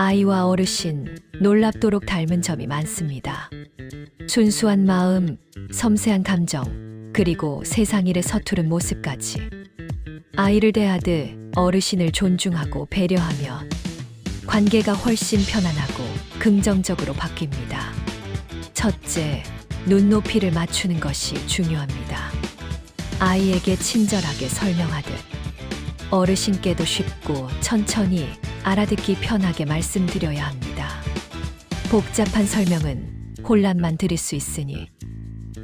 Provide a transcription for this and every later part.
아이와 어르신 놀랍도록 닮은 점이 많습니다. 순수한 마음, 섬세한 감정, 그리고 세상 일에 서투른 모습까지. 아이를 대하듯 어르신을 존중하고 배려하며 관계가 훨씬 편안하고 긍정적으로 바뀝니다. 첫째, 눈높이를 맞추는 것이 중요합니다. 아이에게 친절하게 설명하듯 어르신께도 쉽고 천천히 알아듣기 편하게 말씀드려야 합니다. 복잡한 설명은 혼란만 드릴 수 있으니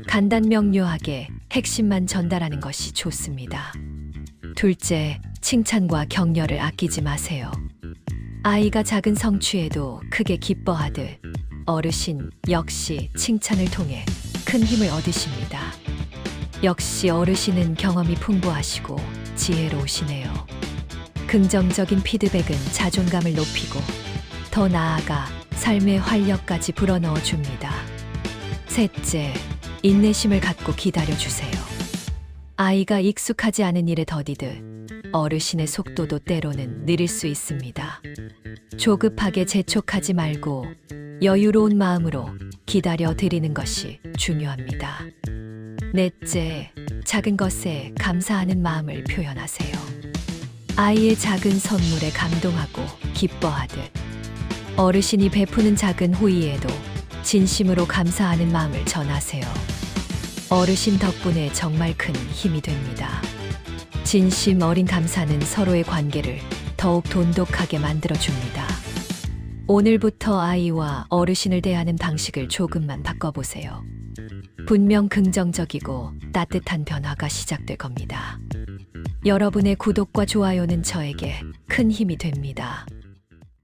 간단 명료하게 핵심만 전달하는 것이 좋습니다. 둘째, 칭찬과 격려를 아끼지 마세요. 아이가 작은 성취에도 크게 기뻐하듯 어르신 역시 칭찬을 통해 큰 힘을 얻으십니다. 역시 어르신은 경험이 풍부하시고 지혜로우시네요. 긍정적인 피드백은 자존감을 높이고 더 나아가 삶의 활력까지 불어넣어 줍니다. 셋째, 인내심을 갖고 기다려 주세요. 아이가 익숙하지 않은 일에 더디듯 어르신의 속도도 때로는 느릴 수 있습니다. 조급하게 재촉하지 말고 여유로운 마음으로 기다려 드리는 것이 중요합니다. 넷째, 작은 것에 감사하는 마음을 표현하세요. 아이의 작은 선물에 감동하고 기뻐하듯 어르신이 베푸는 작은 호의에도 진심으로 감사하는 마음을 전하세요. 어르신 덕분에 정말 큰 힘이 됩니다. 진심 어린 감사는 서로의 관계를 더욱 돈독하게 만들어줍니다. 오늘부터 아이와 어르신을 대하는 방식을 조금만 바꿔보세요. 분명 긍정적이고 따뜻한 변화가 시작될 겁니다. 여러분의 구독과 좋아요는 저에게 큰 힘이 됩니다.